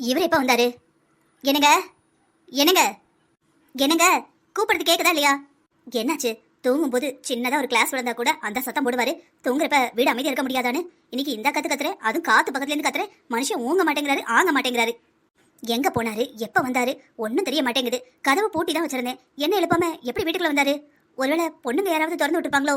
இவர் எப்போ வந்தாரு? என்னங்க? என்னங்க? என்னங்க? கூப்பிடுறது கேட்குதா இல்லையா? என்னாச்சு? தூங்கும்போது சின்னதாக ஒரு கிளாஸ் விழுந்தா கூட அந்த சத்தம் போடுவாரு. தூங்குறப்ப வீடு அமைதியாக இருக்க முடியாதானு இன்னைக்கு இந்த கற்று கத்துறேன் அதுவும் காத்து பக்கத்துலேருந்து கத்துறேன். மனுஷன் ஊங்க மாட்டேங்கிறாரு ஆங்க மாட்டேங்கிறாரு. எங்கே போனாரு? எப்போ வந்தாரு? ஒன்றும் தெரிய மாட்டேங்குது. கதவு பூட்டி தான் வச்சிருந்தேன். என்ன எழுப்பாம எப்படி வீட்டுக்குள்ள வந்தாரு? ஒருவேளை பொண்ணுங்க யாராவது திறந்து விட்டுருப்பாங்களோ?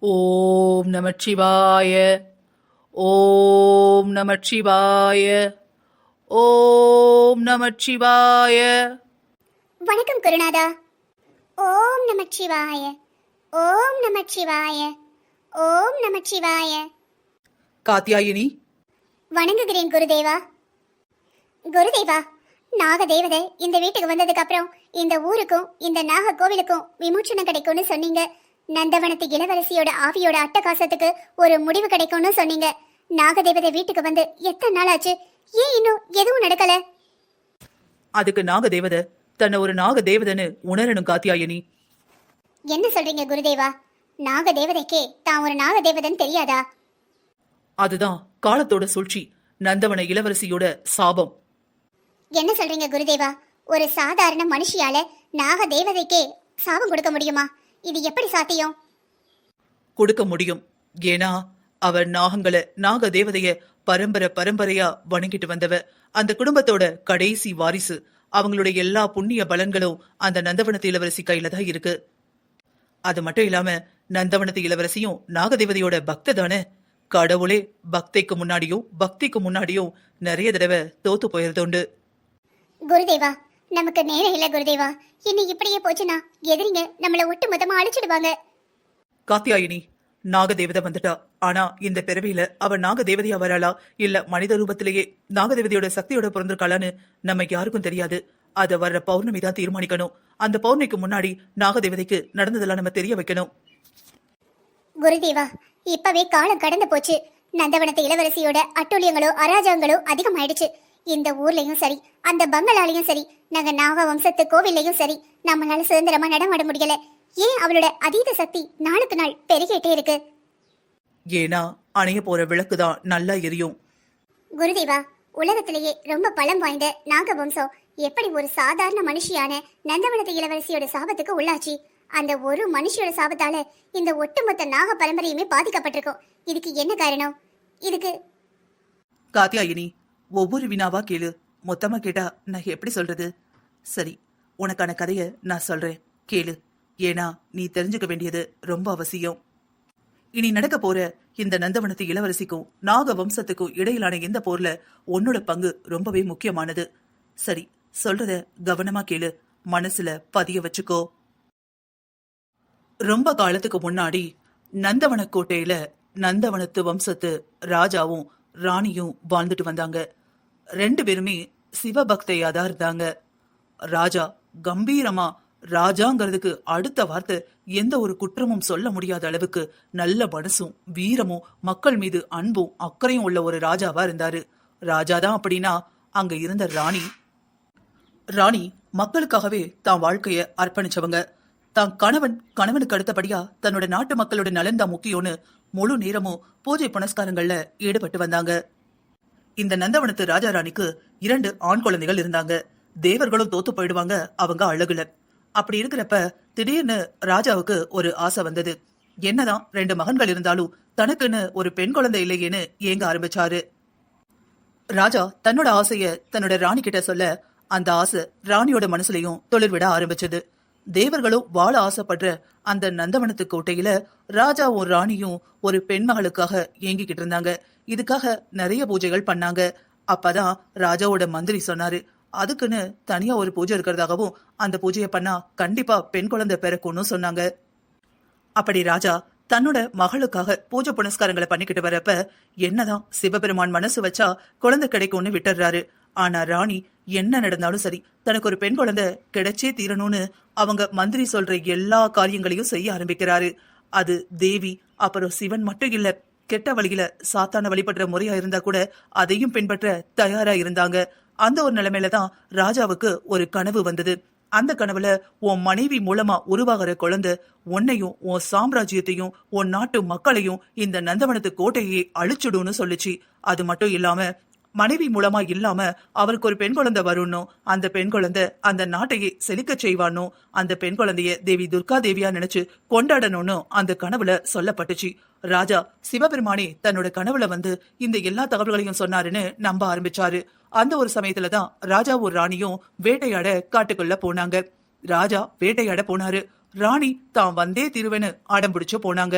ஓம் நமச்சிவாய. ஓம் நமச்சிவாய. ஓம் நமச்சிவாய. வணக்கம் குருநாதா. ஓம் நமச்சிவாய. ஓம் நமச்சிவாய. ஓம் நமச்சிவாய. காத்தியாயினி. வணங்குகிறேன் குருதேவா. குருதேவா நாக தேவதை இந்த வீட்டுக்கு வந்ததுக்கு அப்புறம் இந்த ஊருக்கும் இந்த நாக கோவிலுக்கும் விமோச்சனம் கிடைக்கும்னு சொன்னீங்க. நந்தவனத்து இளவரசியோட ஆவியோட அட்டகாசத்துக்கு ஒரு முடிவு கிடைக்கும்னு சொன்னீங்க. நாகதேவதை வீட்டுக்கு வந்து எத்தனை நாள் ஆச்சு ஏன் இன்னும் எதுவும் நடக்கல? அதுக்கு நாக தேவதை தன்னை ஒரு நாக தேவதைன்னு உணரணும் காத்தியாயினி என்ன சொல்றீங்க குருதேவா? நாக தேவதைக்கே தான் ஒரு நாக தேவதைன்னு தெரியாதா? அதுதான் காலத்தோட சூழ்ச்சி நந்தவன இளவரசியோட சாபம். என்ன சொல்றீங்க குருதேவா? ஒரு சாதாரண மனுஷியால நாக தேவதைக்கே சாபம் கொடுக்க முடியுமா? இது எப்படி சாத்தியம்? கொடுக்க முடியும். ஏன்னா அவர் நாகங்களை நாக தேவதைய பரம்பரை பரம்பரையா வணங்கிட்டு வந்தவ அந்த குடும்பத்தோட கடைசி வாரிசு. அவங்களுடைய எல்லா புண்ணிய பலன்களும் அந்த நந்தவனத்து இளவரசி கையில தான் இருக்கு. அது மட்டும் இல்லாம நந்தவனத்து இளவரசியும் நாகதேவதையோட பக்த தானே? கடவுளே பக்திக்கு முன்னாடியும் பக்திக்கு முன்னாடியும் நிறைய தடவை தோத்து போயிருது உண்டு. குருதேவா நமக்கு நேரம் இல்ல குருதேவா. இனி இப்படியே போச்சுன்னா எதிரிங்க நம்மள ஒட்டு மொத்தமா அழிச்சிடுவாங்க. காத்தியாயினி நாகதேவதை வந்துட்டா. ஆனா இந்த பிறவியில அவ நாகதேவதையா வராளா? இல்ல மனித ரூபத்திலேயே நாகதேவதையோட சக்தியோட பிறந்திருக்காளான்னு நம்ம யாருக்கும் தெரியாது. அத வர்ற பௌர்ணமி தான் தீர்மானிக்கணும். அந்த பௌர்ணமிக்கு முன்னாடி நாகதேவதைக்கு நடந்ததெல்லாம் நம்ம தெரிய வைக்கணும். குருதேவா இப்பவே காலம் கடந்து போச்சு. நந்தவனத்து இளவரசியோட அட்டூழியங்களோ அராஜகங்களோ அதிகமாயிடுச்சு. இந்த ஊர்லயும் சரி அந்த பங்களாலையும் சரி நாங்க நாக வம்சத்து கோவில்லையும் சரி நம்மளால சுதந்திரமா நடமாட முடியல. ஏன் அவளோட அதீத சக்தி நாளுக்கு நாள் பெருகிட்டே இருக்கு? ஏன்னா அணைய போற விளக்கு தான் நல்லா எரியும். குருதேவா உலகத்திலேயே ரொம்ப பலம் வாய்ந்த நாக வம்சம் எப்படி ஒரு சாதாரண மனுஷியான நந்தவனத்து இளவரசியோட சாபத்துக்கு உள்ளாச்சு? அந்த ஒரு மனுஷியோட சாபத்தால இந்த ஒட்டுமொத்த நாக பரம்பரையுமே பாதிக்கப்பட்டிருக்கும். இதுக்கு என்ன காரணம்? இதுக்கு காத்தியாயினி ஒவ்வொரு வினாவா கேளு. மொத்தமா கேட்டா நான் எப்படி சொல்றது? சரி உனக்கான கதைய நான் சொல்றேன். கேளு. ஏன்னா நீ தெரிஞ்சுக்க வேண்டியது ரொம்ப அவசியம். இனி நடக்க போற இந்த நந்தவனத்து இளவரசிக்கும் நாக வம்சத்துக்கும் இடையிலான இந்த போர்ல உன்னோட பங்கு ரொம்பவே முக்கியமானது. சரி சொல்றத கவனமா கேளு. மனசுல பதிய வச்சுக்கோ. ரொம்ப காலத்துக்கு முன்னாடி நந்தவன கோட்டையில நந்தவனத்து வம்சத்து ராஜாவும் ராணியும் வாழ்ந்துட்டு வந்தாங்க. ரெண்டு பேருமே சிவபக்தையா தான் இருந்தாங்க ராஜா கம்பீரமா ராஜாங்கிறதுக்கு அடுத்த வார்த்தை எந்த ஒரு குற்றமும் சொல்ல முடியாத அளவுக்கு நல்ல மனசும் வீரமும் மக்கள் மீது அன்பும் அக்கறையும் உள்ள ஒரு ராஜாவா இருந்தாரு. ராஜாதான் அப்படின்னா அங்க இருந்த ராணி. ராணி மக்களுக்காகவே தான் வாழ்க்கைய அர்ப்பணிச்சவங்க. தான் கணவன் கணவனுக்கு அடுத்தபடியா தன்னோட நாட்டு மக்களோட நலன் தான் முக்கியம்னு முழு நேரமும் பூஜை புனஸ்காரங்கள்ல ஈடுபட்டு வந்தாங்க. இந்த நந்தவனத்து ராஜா ராணிக்கு இரண்டு ஆண் குழந்தைகள் இருந்தாங்க. தேவர்களும் தோத்து போயிடுவாங்க அவங்க அழகுல. அப்படி இருக்கிறப்ப திடீர்னு ராஜாவுக்கு ஒரு ஆசை வந்தது. என்னதான் ரெண்டு மகன்கள் இருந்தாலும் தனக்குன்னு ஒரு பெண் குழந்தை இல்லையேன்னு ஏங்க ஆரம்பிச்சாரு? ராஜா தன்னோட ஆசைய தன்னோட ராணி கிட்ட சொல்ல அந்த ஆசை ராணியோட மனசுலயும் தொழில் விட ஆரம்பிச்சது. தேவர்களும் வாழ ஆசைப்படுற அந்த நந்தவனத்து கோட்டையில ராஜாவும் ராணியும் ஒரு பெண்மகளுக்காக ஏங்கிக்கிட்டு இருந்தாங்க. இதுக்காக நிறைய பூஜைகள் பண்ணாங்க. அப்பதான் ராஜாவோட மந்திரி சொன்னாரு அதுக்குன்னு தனியா ஒரு பூஜை இருக்கிறதாகவும் அந்த பூஜையை பண்ணா கண்டிப்பா பெண் குழந்தை பிறக்கும்னு சொன்னாங்க. அப்படி ராஜா தன்னோட மகளுக்காக பூஜை புனஸ்காரங்களை பண்ணிக்கிட்டு வரப்ப என்னதான் சிவபெருமான் மனசு வச்சா குழந்தை கிடைக்கும்னு விட்டுறாரு ஆனா ராணி என்ன நடந்தாலும் சரி தனக்கு ஒரு பெண் குழந்தை கிடைச்சே தீரணும்னு அவங்க மந்திரி சொல்ற எல்லா காரியங்களையும் செய்ய ஆரம்பிக்கிறாரு. அது தேவி அப்புறம் சிவன் மட்டும் இல்ல கெட்ட வழியில சாத்தான வழிபடுற முறையா இருந்தா கூட அதையும் பின்பற்ற தயாரா இருந்தாங்க. அந்த ஒரு நிலைமையில தான் ராஜாவுக்கு ஒரு கனவு வந்தது. அந்த கனவுல உன் மனைவி மூலமா உருவாகிற குழந்தை உன்னையும் உன் சாம்ராஜ்யத்தையும் உன் நாட்டு மக்களையும் இந்த நந்தவனத்து கோட்டையை அழிச்சிடும்னு சொல்லுச்சு. அது மட்டும் இல்லாம மனைவி மூலமா இல்லாம அவருக்கு ஒரு பெண் குழந்தை வரும்னும் அந்த பெண் குழந்தை அந்த நாட்டையே செழிக்க செய்வானும் அந்த பெண் குழந்தைய தேவி துர்கா தேவியா நினைச்சு கொண்டாடணும்னு அந்த கனவுல சொல்லப்பட்டுச்சு. ராஜா சிவபெருமானே தன்னோட கனவுல வந்து இந்த எல்லா தகவல்களையும் சொன்னாருன்னு நம்ப ஆரம்பிச்சாரு. அந்த ஒரு சமயத்துலதான் தான் ஒரு ராணியும் வேட்டையாட காட்டுக்குள்ள போனாங்க. ராஜா வேட்டையாட போனாரு. ராணி தான் வந்தே திருவென்னு அடம் பிடிச்சு போனாங்க.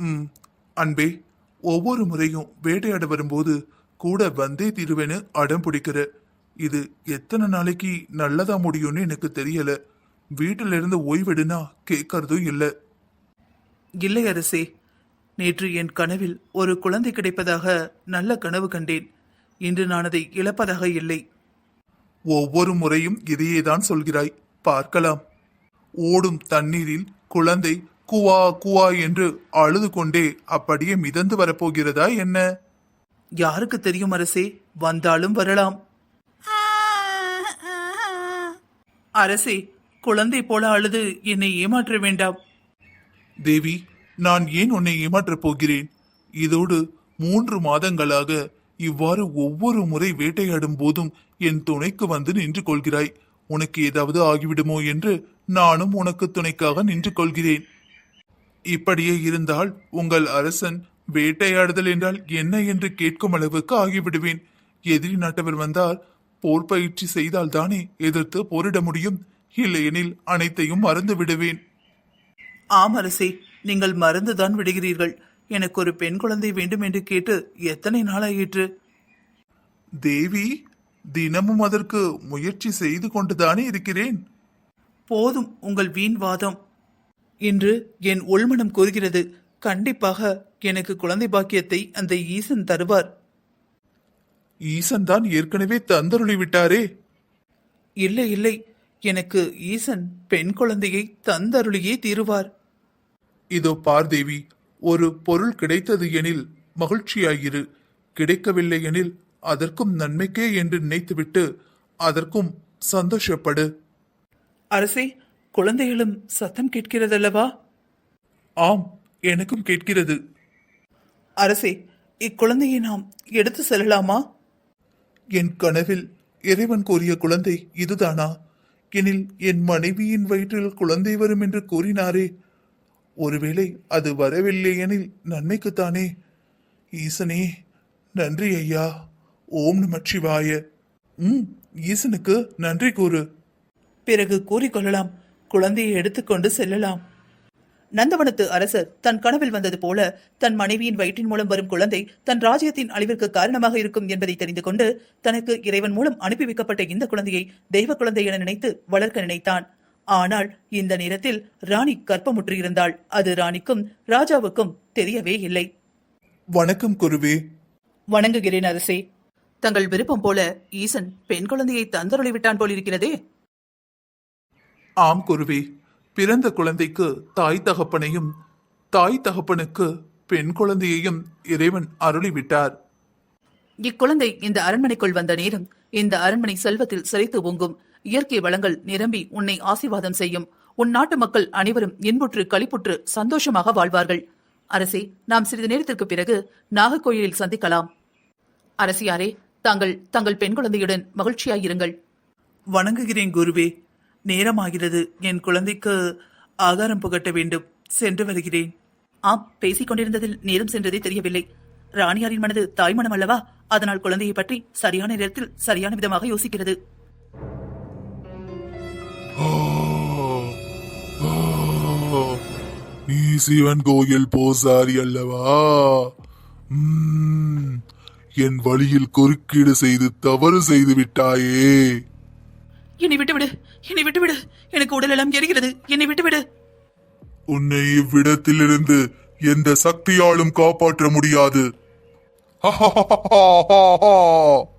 ம் அன்பே ஒவ்வொரு முறையும் வேட்டையாட வரும்போது கூட வந்தே தீருவேன்னு அடம் பிடிக்கிற. இது எத்தனை நாளைக்கு நல்லதா முடியும்னு எனக்கு தெரியல. வீட்டில இருந்து ஓய்வெடுனா கேட்கறதும் இல்லை. இல்லை அரசே நேற்று என் கனவில் ஒரு குழந்தை கிடைப்பதாக நல்ல கனவு கண்டேன். இன்று நான் அதை இழப்பதாக இல்லை. ஒவ்வொரு முறையும் இதையே தான் சொல்கிறாய். பார்க்கலாம். ஓடும் தண்ணீரில் குழந்தை குவா குவா என்று அழுது கொண்டே அப்படியே மிதந்து வரப்போகிறதா என்ன? யாருக்கு தெரியும் அரசே வந்தாலும் வரலாம். அரசே குழந்தை போல அழுது என்னை ஏமாற்ற வேண்டாம். தேவி நான் ஏன் உன்னை ஏமாற்றப் போகிறேன்? இதோடு மூன்று மாதங்களாக இவ்வாறு ஒவ்வொரு முறை வேட்டையாடும் போதும் என் துணைக்கு வந்து நின்று கொள்கிறாய். உனக்கு ஏதாவது ஆகிவிடுமோ என்று நானும் உனக்கு துணைக்காக நின்று கொள்கிறேன். இப்படியே இருந்தால் உங்கள் அரசன் வேட்டையாடுதல் என்றால் என்ன என்று கேட்கும் அளவுக்கு ஆகிவிடுவேன். எதிரி நாட்டவர் வந்தால் போர் பயிற்சி செய்தால் தானே எதிர்த்து போரிட முடியும். இல்லையெனில் அனைத்தையும் மறந்து விடுவேன். ஆம் அரசே நீங்கள் மறந்துதான் விடுகிறீர்கள். எனக்கு ஒரு பெண் குழந்தை வேண்டும் என்று கேட்டு எத்தனை நாளாயிற்று? தேவி தினமும் அதற்கு முயற்சி செய்து கொண்டுதானே இருக்கிறேன். போதும் உங்கள் வீண் வாதம். இன்று என் உள்மனம் கூறுகிறது. கண்டிப்பாக எனக்கு குழந்தை பாக்கியத்தை அந்த ஈசன் தருவார். ஈசன் தான் ஏற்கனவே தந்தருளி விட்டாரே. இல்லை இல்லை. எனக்கு ஈசன் பெண் குழந்தையை தந்தருளியே தீருவார். இதோ பார் தேவி ஒரு பொருள் கிடைத்தது எனில் மகிழ்ச்சியாயிரு. கிடைக்கவில்லை எனில் அதற்கும் நன்மைக்கே என்று நினைத்துவிட்டு அதற்கும் சந்தோஷப்படு. அரசே குழந்தைகளும் சத்தம் கேட்கிறதல்லவா? ஆம் எனக்கும் கேட்கிறது. அரசே இக்குழந்தையை நாம் எடுத்து செல்லலாமா? என் கனவில் இறைவன் கூறிய குழந்தை இதுதானா? எனில் என் மனைவியின் வயிற்றில் குழந்தை வரும் என்று கூறினாரே. ஒருவேளை அது வரவில்லை எனில் நன்மைக்குத்தானே. ஈசனே நன்றி ஐயா. ஓம் நமச்சிவாய ம் ஈசனுக்கு நன்றி கூறு. பிறகு கூறிக்கொள்ளலாம். குழந்தையை எடுத்துக்கொண்டு செல்லலாம். நந்தவனத்து அரசர் தன் கனவில் வந்தது போல தன் மனைவியின் வயிற்றின் மூலம் வரும் குழந்தை தன் ராஜ்யத்தின் அழிவிற்கு காரணமாக இருக்கும் என்பதை தெரிந்து கொண்டு தனக்கு இறைவன் மூலம் அனுப்பி வைக்கப்பட்ட இந்த குழந்தையை தெய்வ குழந்தை என நினைத்து வளர்க்க நினைத்தான். ஆனால் இந்த நேரத்தில் ராணி கர்ப்பமுற்றிருந்தாள். அது ராணிக்கும் ராஜாவுக்கும் தெரியவே இல்லை. வணக்கம் குருவே. வணங்குகிறேன் அரசே. தங்கள் விருப்பம் போல ஈசன் பெண் குழந்தையை தந்தருளி விட்டான் போலிருக்கிறதே. ஆம் குருவே பிறந்த குழந்தைக்கு தாய் தகப்பனையும் தாய் தகப்பனுக்கு பெண் குழந்தையையும் இறைவன் அருளிவிட்டார். இக்குழந்தை இந்த அரண்மனைக்குள் வந்த நேரம் இந்த அரண்மனை செல்வத்தில் சிறைத்து ஓங்கும். இயற்கை வளங்கள் நிரம்பி உன்னை ஆசீர்வாதம் செய்யும். உன் நாட்டு மக்கள் அனைவரும் இன்புற்று களிப்புற்று சந்தோஷமாக வாழ்வார்கள். அரசே நாம் சிறிது நேரத்திற்கு பிறகு நாகர்கோயிலில் சந்திக்கலாம். அரசியாரே தாங்கள் தங்கள் பெண் குழந்தையுடன் மகிழ்ச்சியாயிருங்கள். வணங்குகிறேன் குருவே நேரமாகிறது. என் குழந்தைக்கு ஆகாரம் புகட்ட வேண்டும். சென்று வருகிறேன். ஆம் பேசிக் கொண்டிருந்ததில் நேரம் சென்றதே தெரியவில்லை. ராணியாரின் மனது தாய்மனம் அல்லவா? அதனால் குழந்தையை பற்றி சரியான நேரத்தில் சரியான விதமாக யோசிக்கிறது. நீ சிவன் கோயில் போசாரி அல்லவா? என் வழியில் குறுக்கீடு செய்து தவறு செய்து விட்டாயே. என்னை விட்டுவிடு. என்னை விட்டு விடு எனக்கு உடல் எல்லாம் எரிகிறது. என்னை விட்டுவிடு. உன்னை இவ்விடத்திலிருந்து எந்த சக்தியாலும் காப்பாற்ற முடியாது.